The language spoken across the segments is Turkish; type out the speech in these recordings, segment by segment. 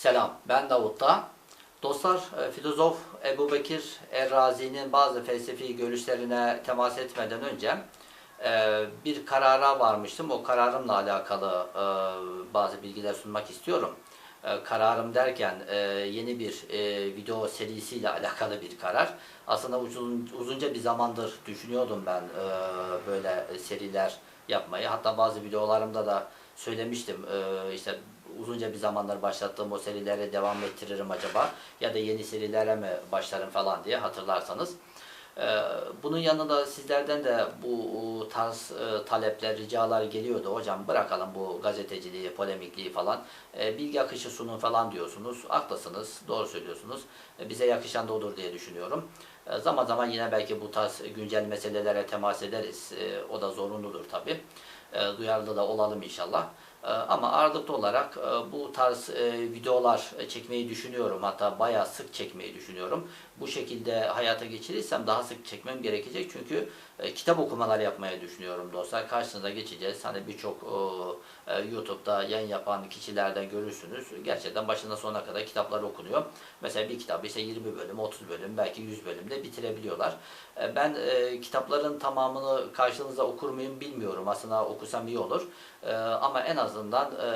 Selam, ben Davut'ta. Dostlar, e, filozof Ebu Bekir Errazi'nin bazı felsefi görüşlerine temas etmeden önce e, bir karara varmıştım. O kararımla alakalı e, bazı bilgiler sunmak istiyorum. Kararım derken yeni bir video serisiyle alakalı bir karar. Aslında uzun, uzunca bir zamandır düşünüyordum ben böyle seriler yapmayı. Hatta bazı videolarımda da söylemiştim. İşte uzunca bir zamanlar başlattığım o serilere devam ettiririm acaba ya da yeni serilere mi başlarım falan diye hatırlarsanız. Ee, Bunun yanında sizlerden de bu tarz e, talepler, ricalar geliyordu. Hocam bırakalım bu gazeteciliği, polemikliği falan. E, Bilgi akışı sunun falan diyorsunuz. Haklısınız, doğru söylüyorsunuz. E, Bize yakışan da odur diye düşünüyorum. Zaman zaman yine belki bu tarz güncel meselelere temas ederiz. O da zorunludur tabii. Duyarlı da olalım inşallah. E, Ama ağırlıklı olarak e, bu tarz e, videolar çekmeyi düşünüyorum. Hatta bayağı sık çekmeyi düşünüyorum. Bu şekilde hayata geçirirsem daha sık çekmem gerekecek. Çünkü e, kitap okumalar yapmaya düşünüyorum dostlar. Karşınıza geçeceğiz. Hani birçok e, YouTube'da yayın yapan kişilerden görürsünüz. Gerçekten başından sonuna kadar kitaplar okunuyor. Mesela bir kitabı ise 20 bölüm, 30 bölüm, belki 100 bölümde bitirebiliyorlar. E, ben e, kitapların tamamını karşınıza okur muyum bilmiyorum. Aslında okusam iyi olur. E, ama en azından e,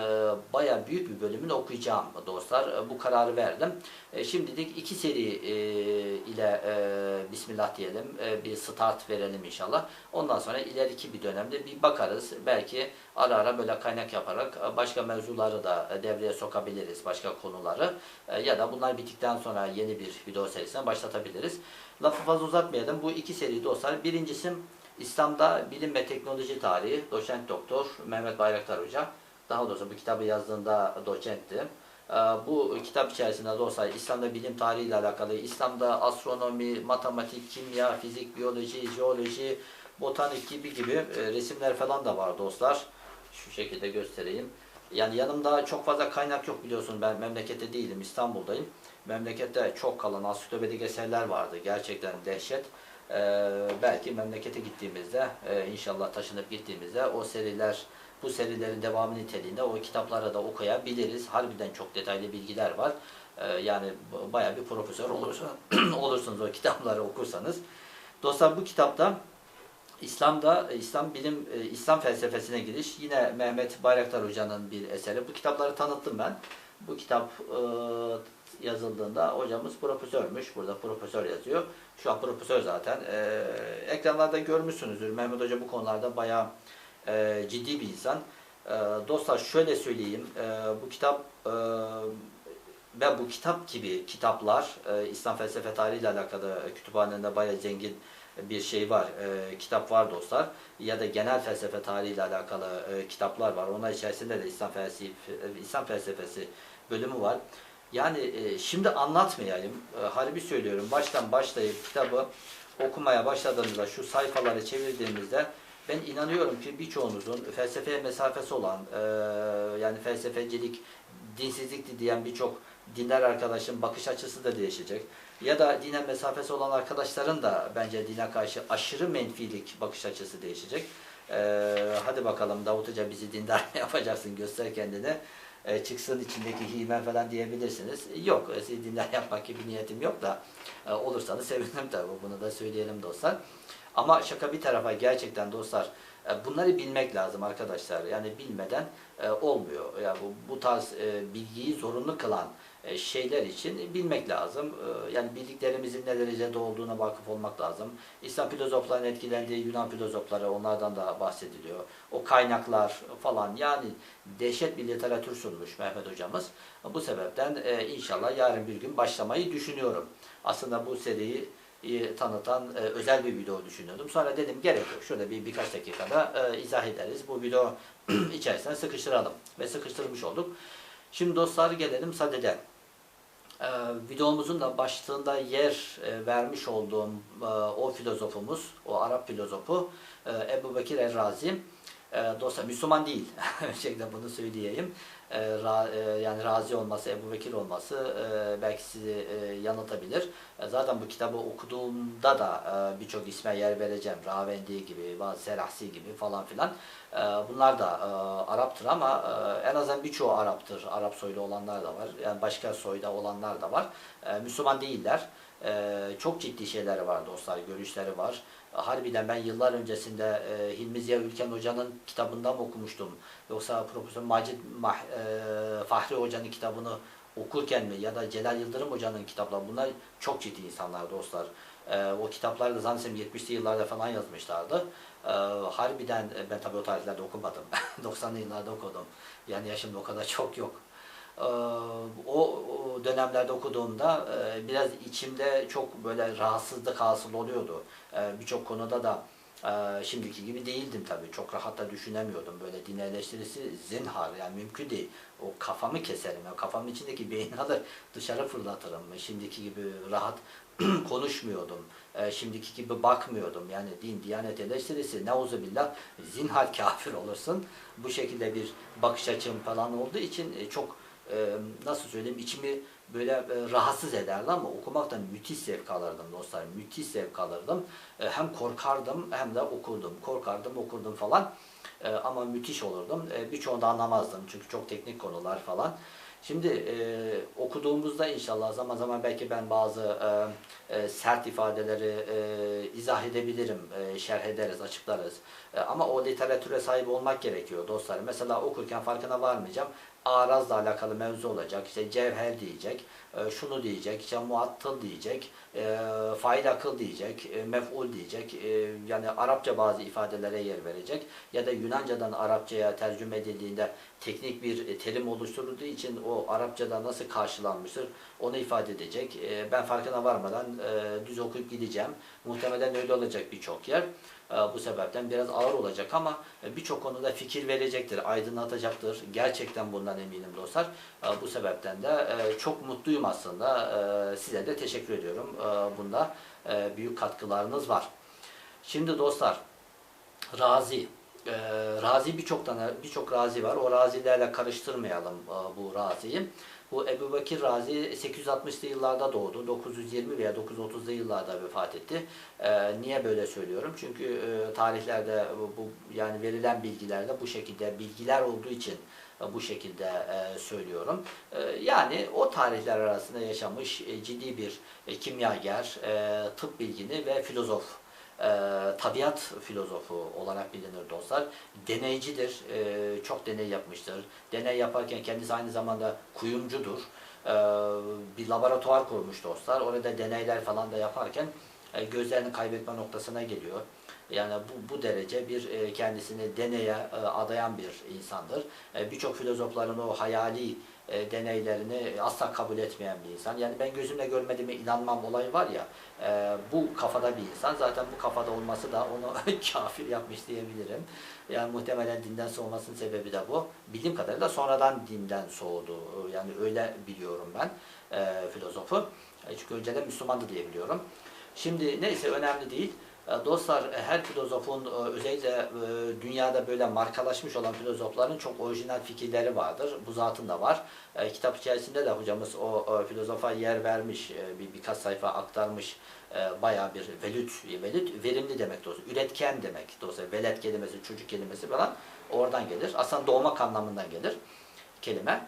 bayağı büyük bir bölümünü okuyacağım dostlar. E, bu kararı verdim. E, şimdilik iki seri e, ile e, Bismillah diyelim. E, bir start verelim inşallah. Ondan sonra ileriki bir dönemde bir bakarız. Belki ara ara böyle kaynak yaparak e, başka mevzuları da e, devreye sokabiliriz. Başka konuları. E, ya da bunlar bittikten sonra yeni bir video serisine başlatabiliriz. Lafı fazla uzatmayalım. Bu iki seri dostlar. Birincisi İslam'da bilim ve teknoloji tarihi doçent doktor Mehmet Bayraktar Hoca. Daha doğrusu bu kitabı yazdığında doçentti. Ee, Bu kitap içerisinde dostlar İslam'da bilim tarihi ile alakalı, İslam'da astronomi, matematik, kimya, fizik, biyoloji, jeoloji, botanik gibi gibi e, resimler falan da var dostlar. Şu şekilde göstereyim. Yani yanımda çok fazla kaynak yok biliyorsun ben memlekette değilim İstanbul'dayım. Memlekette çok kalan ansiklopedik eserler vardı gerçekten dehşet. Ee, belki memlekete gittiğimizde e, inşallah taşınıp gittiğimizde o seriler bu serilerin devamı niteliğinde o kitapları da okuyabiliriz. Harbiden çok detaylı bilgiler var. Ee, yani b- bayağı bir profesör olursun, olursunuz o kitapları okursanız. Dostlar bu kitapta İslam'da İslam bilim e, İslam felsefesine giriş yine Mehmet Bayraktar Hoca'nın bir eseri. Bu kitapları tanıttım ben. Bu kitap e, yazıldığında hocamız profesörmüş. Burada profesör yazıyor. Şu an profesör zaten. E, ekranlarda görmüşsünüzdür. Mehmet Hoca bu konularda bayağı e, ciddi bir insan. E, dostlar şöyle söyleyeyim. E, bu kitap e, ve bu kitap gibi kitaplar e, İslam felsefe tarihi ile alakalı kütüphanemde bayağı zengin bir şey var, e, kitap var dostlar. Ya da genel felsefe tarihi ile alakalı e, kitaplar var. Onlar içerisinde de İslam felsefesi, İslam felsefesi bölümü var. Yani e, şimdi anlatmayayım. E, harbi söylüyorum. Baştan başlayıp kitabı okumaya başladığımızda, şu sayfaları çevirdiğimizde ben inanıyorum ki birçoğunuzun felsefeye mesafesi olan, e, yani felsefecilik, dinsizlikti diyen birçok dindar arkadaşın bakış açısı da değişecek. Ya da dine mesafesi olan arkadaşların da bence dine karşı aşırı menfilik bakış açısı değişecek. E, hadi bakalım Davut Hoca bizi dindar yapacaksın göster kendini. E, çıksın içindeki himen falan diyebilirsiniz. Yok, e, sizi dindar yapmak gibi niyetim yok da e, olursanız sevinirim tabii. Bunu da söyleyelim dostlar. Ama şaka bir tarafa gerçekten dostlar e, bunları bilmek lazım arkadaşlar. Yani bilmeden e, olmuyor. Yani bu, bu tarz e, bilgiyi zorunlu kılan şeyler için bilmek lazım. Yani bildiklerimizin ne derecede olduğuna vakıf olmak lazım. İslam filozoflarının etkilendiği Yunan filozofları onlardan da bahsediliyor. O kaynaklar falan yani dehşet bir literatür sunmuş Mehmet hocamız. Bu sebepten inşallah yarın bir gün başlamayı düşünüyorum. Aslında bu seriyi tanıtan e, özel bir video düşünüyordum. Sonra dedim gerek yok. Şurada bir birkaç dakikada e, izah ederiz. Bu video içerisine sıkıştıralım. Ve sıkıştırmış olduk. Şimdi dostlar gelelim sadede. Ee, videomuzun da başlığında yer e, vermiş olduğum e, o filozofumuz, o Arap filozofu e, Ebu Bekir Errazi. E, Müslüman değil. Öncelikle bunu söyleyeyim. e, ra- e, yani Razi olması, Ebu Bekir olması e, belki sizi e, yanıltabilir. E, zaten bu kitabı okuduğumda da e, birçok isme yer vereceğim. Ravendi gibi, bazı Serahsi gibi falan filan. E, bunlar da e, Arap'tır ama e, en azından birçoğu Arap'tır. Arap soylu olanlar da var. Yani başka soyda olanlar da var. E, Müslüman değiller. E, çok ciddi şeyleri var dostlar, görüşleri var. Harbiden ben yıllar öncesinde e, Hilmi Ziya Ülken Hoca'nın kitabından okumuştum? Yoksa Profesör Macit Mah, e, Fahri Hoca'nın kitabını okurken mi? Ya da Celal Yıldırım Hoca'nın kitapları. Bunlar çok ciddi insanlar dostlar. E, o kitapları da zannedersem 70'li yıllarda falan yazmışlardı. Harbiden ben tabii o tarihlerde okumadım. 90'lı yıllarda okudum. Yani yaşımda o kadar çok yok. Ee, o dönemlerde okuduğumda e, biraz içimde çok böyle rahatsızlık hasıl oluyordu. Ee, Birçok konuda da e, şimdiki gibi değildim tabii. Çok rahat da düşünemiyordum. Böyle din eleştirisi zinhar yani mümkün değil. O kafamı keserim. O kafamın içindeki beyni alır dışarı fırlatırım. Şimdiki gibi rahat konuşmuyordum. Şimdiki gibi bakmıyordum. Yani din, diyanet eleştirisi neuzubillah zinhar kafir olursun. Bu şekilde bir bakış açım falan olduğu için e, çok e, nasıl söyleyeyim içimi böyle e, rahatsız ederdi ama okumaktan müthiş zevk alırdım dostlar. Müthiş zevk alırdım. E, hem korkardım hem de okurdum. Korkardım okurdum falan. E, ama müthiş olurdum. E, birçoğunu da anlamazdım çünkü çok teknik konular falan. Şimdi e, okuduğumuzda inşallah zaman zaman belki ben bazı e, e, sert ifadeleri e, izah edebilirim, e, şerh ederiz, açıklarız. E, ama o literatüre sahip olmak gerekiyor dostlar. Mesela okurken farkına varmayacağım. Arazla alakalı mevzu olacak, işte cevher diyecek, e, şunu diyecek, işte muattıl diyecek, e, fail akıl diyecek, e, mef'ul diyecek. E, yani Arapça bazı ifadelere yer verecek ya da Yunanca'dan Arapçaya tercüme edildiğinde teknik bir terim oluşturulduğu için o Arapçada nasıl karşılanmıştır onu ifade edecek. E, ben farkına varmadan e, düz okuyup gideceğim. Muhtemelen öyle olacak birçok yer. E, bu sebepten biraz ağır olacak ama e, birçok konuda fikir verecektir, aydınlatacaktır. Gerçekten bundan eminim dostlar. E, bu sebepten de e, çok mutluyum aslında. E, size de teşekkür ediyorum. Bunda e, büyük katkılarınız var. Şimdi dostlar, Razi. E, razi birçok tane birçok razi var. O razilerle karıştırmayalım e, bu raziyi. Bu Ebu Bekir Razi 860'lı yıllarda doğdu. 920 veya 930'lu yıllarda vefat etti. E, niye böyle söylüyorum? Çünkü e, tarihlerde bu, yani verilen bilgilerde bu şekilde bilgiler olduğu için e, bu şekilde e, söylüyorum. Yani o tarihler arasında yaşamış ciddi bir kimyager, tıp bilgini ve filozof e, tabiat filozofu olarak bilinir dostlar. Deneycidir, e, çok deney yapmıştır. Deney yaparken kendisi aynı zamanda kuyumcudur. E, bir laboratuvar kurmuş dostlar. Orada deneyler falan da yaparken e, gözlerini kaybetme noktasına geliyor. Yani bu, bu derece bir e, kendisini deneye e, adayan bir insandır. E, Birçok filozofların o hayali e, deneylerini asla kabul etmeyen bir insan. Yani ben gözümle görmediğime inanmam olayı var ya, e, bu kafada bir insan. Zaten bu kafada olması da onu kafir yapmış diyebilirim. Yani muhtemelen dinden soğumasının sebebi de bu. Bildiğim kadarıyla sonradan dinden soğudu. Yani öyle biliyorum ben e, filozofu. Çünkü önceden Müslümandı diye biliyorum. Şimdi neyse önemli değil. E, Dostlar e, her filozofun e, özellikle dünyada böyle markalaşmış olan filozofların çok orijinal fikirleri vardır. Bu zatın da var. Kitap içerisinde de hocamız o filozofa yer vermiş, bir birkaç sayfa aktarmış. Bayağı bir velüt, velüt verimli demek dostlar. Üretken demek dostlar. Velet kelimesi, çocuk kelimesi falan oradan gelir. Aslında doğmak anlamından gelir kelime.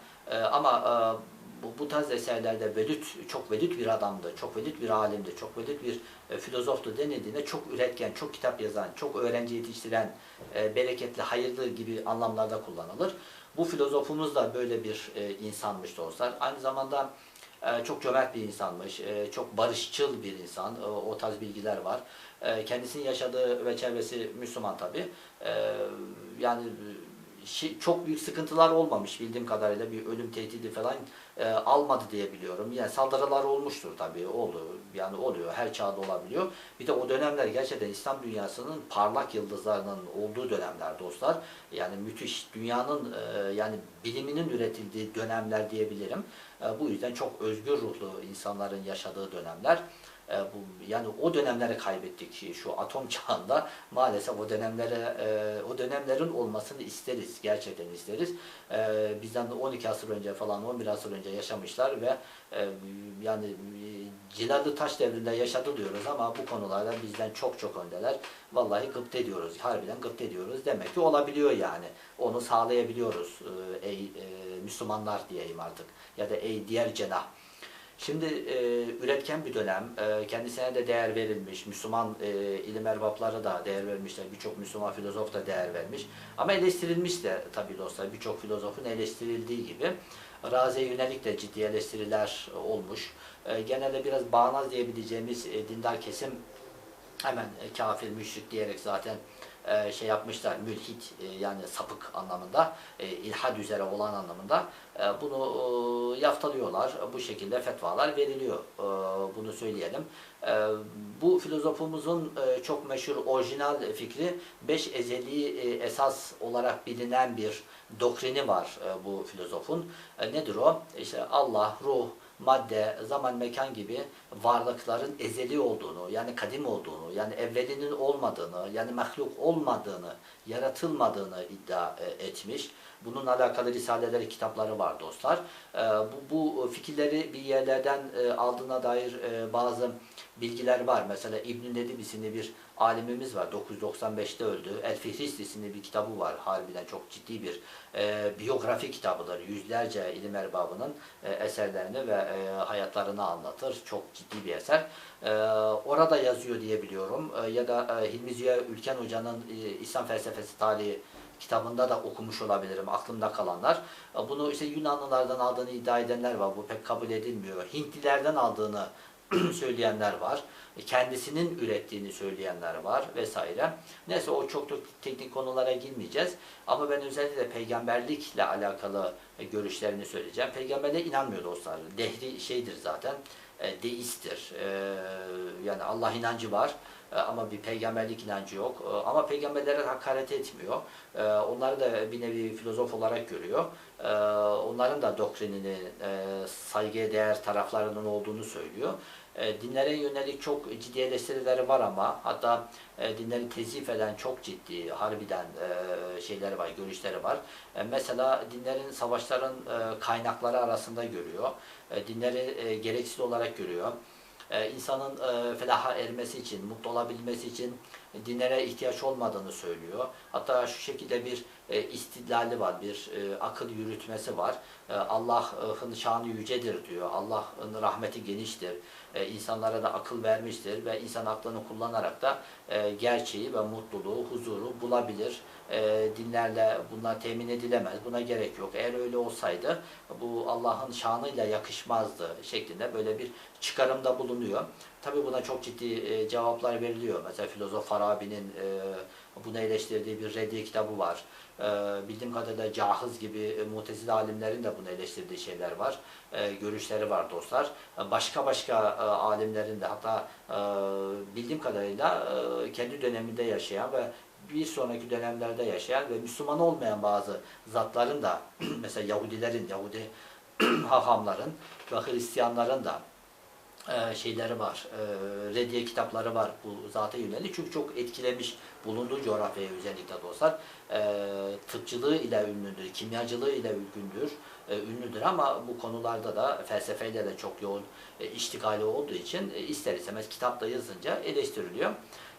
Ama bu, bu tarz eserlerde velüt, çok velüt bir adamdı, çok velüt bir alimdi, çok velüt bir e, filozoftu denildiğinde çok üretken, çok kitap yazan, çok öğrenci yetiştiren, e, bereketli, hayırlı gibi anlamlarda kullanılır. Bu filozofumuz da böyle bir e, insanmış dostlar. Aynı zamanda e, çok cömert bir insanmış, e, çok barışçıl bir insan, e, o tarz bilgiler var. E, kendisinin yaşadığı ve çevresi Müslüman tabi. E, yani çok büyük sıkıntılar olmamış bildiğim kadarıyla bir ölüm tehdidi falan e, almadı diye biliyorum. Yani saldırılar olmuştur tabii oldu yani oluyor her çağda olabiliyor. Bir de o dönemler gerçekten İslam dünyasının parlak yıldızlarının olduğu dönemler dostlar. Yani müthiş dünyanın e, yani biliminin üretildiği dönemler diyebilirim. E, bu yüzden çok özgür ruhlu insanların yaşadığı dönemler. E, bu yani o dönemleri kaybettik şu atom çağında. Maalesef o dönemlere e, o dönemlerin olmasını isteriz. Gerçekten isteriz. E, bizden 12 asır önce falan 11 asır önce yaşamışlar ve e, yani Cilalı Taş devrinde yaşadı diyoruz ama bu konularda bizden çok çok öndeler. Vallahi gıpta ediyoruz. Harbiden gıpta ediyoruz. Demek ki olabiliyor yani. Onu sağlayabiliyoruz e, ey e, Müslümanlar diyeyim artık. Ya da ey diğer cenah. Şimdi e, üretken bir dönem, e, kendisine de değer verilmiş, Müslüman e, ilim erbapları da değer vermişler, birçok Müslüman filozof da değer vermiş. Ama eleştirilmiş de tabii dostlar, birçok filozofun eleştirildiği gibi. Razi'ye yönelik de ciddi eleştiriler olmuş. E, genelde biraz bağnaz diyebileceğimiz e, dindar kesim hemen e, kafir, müşrik diyerek zaten e, şey yapmışlar, mülhit e, yani sapık anlamında, e, ilhad üzere olan anlamında bunu yaftalıyorlar. Bu şekilde fetvalar veriliyor. Bunu söyleyelim. Bu filozofumuzun çok meşhur orijinal fikri beş ezeli esas olarak bilinen bir doktrini var bu filozofun. Nedir o? İşte Allah, ruh, madde, zaman, mekan gibi varlıkların ezeli olduğunu, yani kadim olduğunu, yani evvelinin olmadığını, yani mahluk olmadığını, yaratılmadığını iddia e, etmiş. Bununla alakalı risaleleri, kitapları var dostlar. E, bu, bu fikirleri bir yerlerden e, aldığına dair bazı bilgiler var. Mesela İbn-i Nedim isimli bir alimimiz var. 995'te öldü. El Fihrist bir kitabı var. Harbiden çok ciddi bir e, biyografi kitabıdır. Yüzlerce ilim erbabının e, eserlerini ve e, hayatlarını anlatır. Çok ciddi bir eser. E, orada yazıyor diye biliyorum. E, ya da e, Hilmi Ziya Ülken Hoca'nın e, İslam Felsefesi Tarihi kitabında da okumuş olabilirim aklımda kalanlar. E, Bunu işte Yunanlılardan aldığını iddia edenler var. Bu pek kabul edilmiyor. Hintlilerden aldığını söyleyenler var. Kendisinin ürettiğini söyleyenler var vesaire. Neyse o çok çok teknik konulara girmeyeceğiz. Ama ben özellikle peygamberlikle alakalı görüşlerini söyleyeceğim. Peygamberliğe inanmıyor dostlar. Dehri şeydir zaten. E, deisttir. E, yani Allah inancı var e, ama bir peygamberlik inancı yok. E, Ama peygamberlere hakaret etmiyor. E, Onları da bir nevi filozof olarak görüyor. E, Onların da doktrinini e, saygıya değer taraflarının olduğunu söylüyor. E, Dinlere yönelik çok ciddi eleştirileri var ama hatta e, dinleri tezif eden çok ciddi harbiden e, şeyleri var, görüşleri var. Mesela dinlerin savaşların kaynakları arasında görüyor. Dinleri gereksiz olarak görüyor e, insanın e, felaha ermesi için, mutlu olabilmesi için dinlere ihtiyaç olmadığını söylüyor. Hatta şu şekilde bir e, istidlali var, bir e, akıl yürütmesi var. E, Allah'ın şanı yücedir diyor. Allah'ın rahmeti geniştir. E, insanlara da akıl vermiştir ve insan aklını kullanarak da e, gerçeği ve mutluluğu, huzuru bulabilir. E, dinlerle bunlar temin edilemez. Buna gerek yok. Eğer öyle olsaydı bu Allah'ın şanıyla yakışmazdı şeklinde böyle bir çıkarımda bulunuyor. Tabi buna çok ciddi e, cevaplar veriliyor. Mesela filozof Farabi'nin e, bunu eleştirdiği bir reddiye kitabı var. E, bildiğim kadarıyla Cahiz gibi e, mutezile alimlerin de bunu eleştirdiği şeyler var. E, görüşleri var dostlar. E, başka başka e, alimlerin de hatta e, bildiğim kadarıyla e, kendi döneminde yaşayan ve bir sonraki dönemlerde yaşayan ve Müslüman olmayan bazı zatların da mesela Yahudilerin, Yahudi hahamların ve Hristiyanların da e, şeyleri var, e, reddiye kitapları var bu zata yönelik. Çünkü çok etkilemiş bulunduğu coğrafyaya özellikle dostlar. E, tıpçılığı ile ünlüdür, kimyacılığı ile ülgündür, e, ünlüdür ama bu konularda da felsefeyle de çok yoğun e, iştikali olduğu için e, ister istemez kitapta yazınca eleştiriliyor.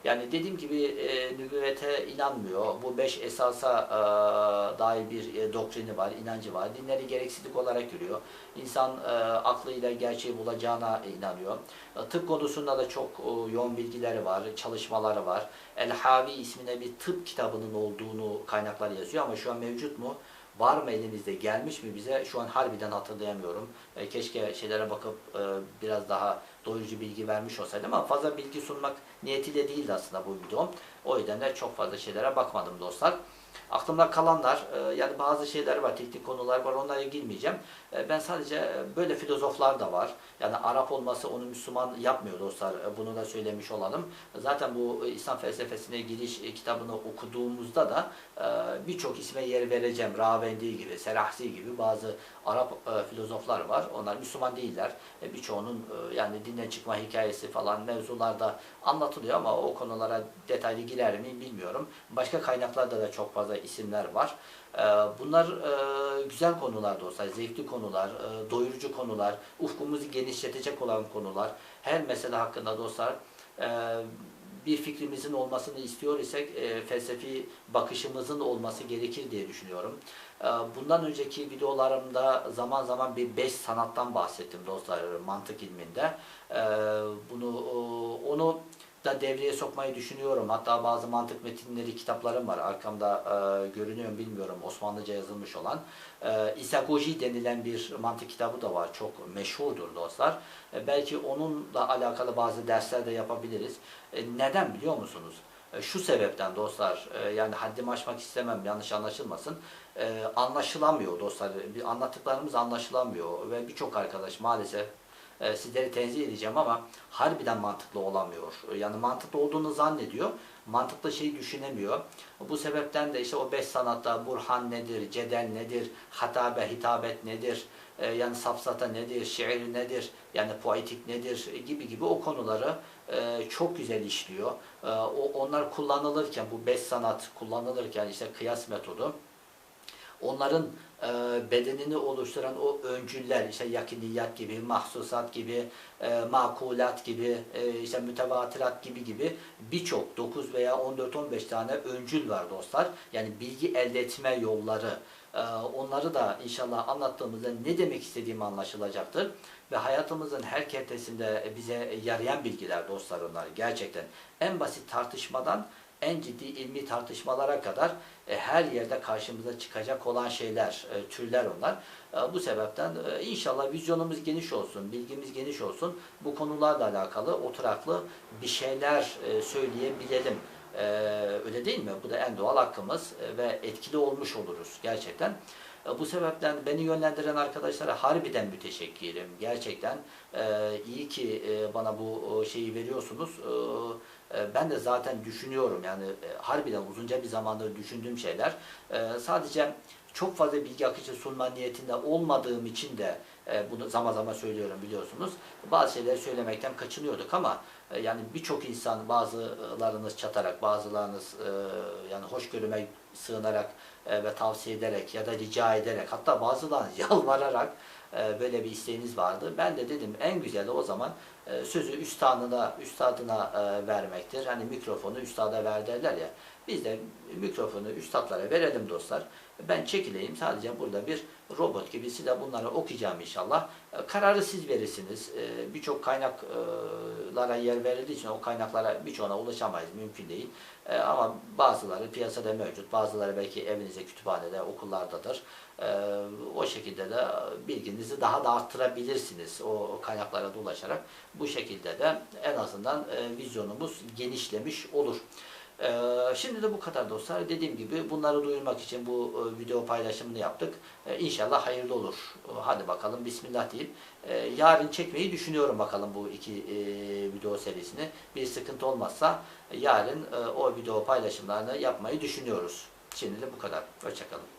Yani dediğim gibi e, nübüvvete inanmıyor. Bu beş esasa e, dair bir e, doktrini var, inancı var. Dinleri gereksizlik olarak görüyor. İnsan e, aklıyla gerçeği bulacağına inanıyor. E, tıp konusunda da çok e, yoğun bilgileri var, çalışmaları var. El Havi ismine bir tıp kitabının olduğunu kaynaklar yazıyor ama şu an mevcut mu? Var mı elimizde? Gelmiş mi bize? Şu an harbiden hatırlayamıyorum. E, keşke şeylere bakıp e, biraz daha doyurucu bilgi vermiş olsaydım ama fazla bilgi sunmak niyetiyle değildi aslında bu videom. O yüzden de çok fazla şeylere bakmadım dostlar. Aklımda kalanlar, e, yani bazı şeyler var, teknik konular var, onlara girmeyeceğim. E, Ben sadece e, böyle filozoflar da var. Yani Arap olması onu Müslüman yapmıyor dostlar. Bunu da söylemiş olalım. Zaten bu İslam felsefesine giriş kitabını okuduğumuzda da birçok isme yer vereceğim. Ravendi gibi, Serahsi gibi bazı Arap e, filozoflar var. Onlar Müslüman değiller. E, birçoğunun e, yani dinden çıkma hikayesi falan mevzularda anlatılıyor ama o konulara detaylı girer miyim bilmiyorum. Başka kaynaklarda da çok fazla isimler var. Bunlar güzel konular dostlar, zevkli konular, doyurucu konular, ufkumuzu genişletecek olan konular. Her mesele hakkında dostlar bir fikrimizin olmasını istiyor isek e, felsefi bakışımızın olması gerekir diye düşünüyorum. E, bundan önceki videolarımda zaman zaman bir beş sanattan bahsettim dostlar mantık ilminde. E, bunu onu da devreye sokmayı düşünüyorum. Hatta bazı mantık metinleri, kitaplarım var. Arkamda e, görünüyor bilmiyorum. Osmanlıca yazılmış olan. E, İsagoji denilen bir mantık kitabı da var. Çok meşhurdur dostlar. E, belki onunla alakalı bazı dersler de yapabiliriz. E, neden biliyor musunuz? E, şu sebepten dostlar, e, yani haddimi aşmak istemem, yanlış anlaşılmasın. E, anlaşılamıyor dostlar. Bir anlattıklarımız anlaşılamıyor ve birçok arkadaş maalesef e, sizleri tenzih edeceğim ama harbiden mantıklı olamıyor. Yani mantıklı olduğunu zannediyor. Mantıklı şeyi düşünemiyor. Bu sebepten de işte o beş sanatta burhan nedir, cedel nedir, hatabe, hitabet nedir, e, yani safsata nedir, şiir nedir, yani poetik nedir gibi gibi o konuları e, çok güzel işliyor. O, onlar kullanılırken, bu beş sanat kullanılırken işte kıyas metodu, onların e, bedenini oluşturan o öncüller, işte yakiniyat gibi, mahsusat gibi, e, makulat gibi, e, işte mütevatirat gibi gibi birçok 9 veya 14-15 tane öncül var dostlar. Yani bilgi elde etme yolları. E, onları da inşallah anlattığımızda ne demek istediğimi anlaşılacaktır. Ve hayatımızın her kertesinde bize yarayan bilgiler dostlar onlar gerçekten. En basit tartışmadan en ciddi ilmi tartışmalara kadar e, her yerde karşımıza çıkacak olan şeyler, e, türler onlar. E, bu sebepten e, inşallah vizyonumuz geniş olsun, bilgimiz geniş olsun. Bu konularla alakalı oturaklı bir şeyler e, söyleyebilelim. E, öyle değil mi? Bu da en doğal hakkımız e, ve etkili olmuş oluruz gerçekten. E, Bu sebepten beni yönlendiren arkadaşlara harbiden müteşekkirim. Gerçekten e, iyi ki e, bana bu şeyi veriyorsunuz. E, ben de zaten düşünüyorum yani e, harbiden uzunca bir zamandır düşündüğüm şeyler. E, sadece çok fazla bilgi akışı sunma niyetinde olmadığım için de e, bunu zaman zaman söylüyorum biliyorsunuz. Bazı şeyleri söylemekten kaçınıyorduk ama e, yani birçok insan bazılarınız çatarak, bazılarınız yani hoşgörüme sığınarak ve tavsiye ederek ya da rica ederek hatta bazılarınız yalvararak e, böyle bir isteğiniz vardı. Ben de dedim en güzeli o zaman e, sözü üstadına, üstadına e, vermektir. Hani mikrofonu üstada ver derler ya. Biz de mikrofonu üstadlara verelim dostlar. Ben çekileyim sadece burada bir robot gibi size bunları okuyacağım inşallah. E, Kararı siz verirsiniz. E, Birçok kaynaklara yer verildiği için o kaynaklara birçoğuna ulaşamayız. Mümkün değil. E, Ama bazıları piyasada mevcut. Bazıları belki evinizde, kütüphanede, okullardadır. O şekilde de bilginizi daha da arttırabilirsiniz o kaynaklara da ulaşarak. Bu şekilde de en azından vizyonumuz genişlemiş olur. Ee, şimdi de bu kadar dostlar. Dediğim gibi bunları duyurmak için bu e, video paylaşımını yaptık. Ee, İnşallah hayırlı olur. Ee, Hadi bakalım Bismillah deyip yarın çekmeyi düşünüyorum bakalım bu iki e, video serisini. Bir sıkıntı olmazsa yarın e, o video paylaşımlarını yapmayı düşünüyoruz. Şimdi de bu kadar. Hoşçakalın.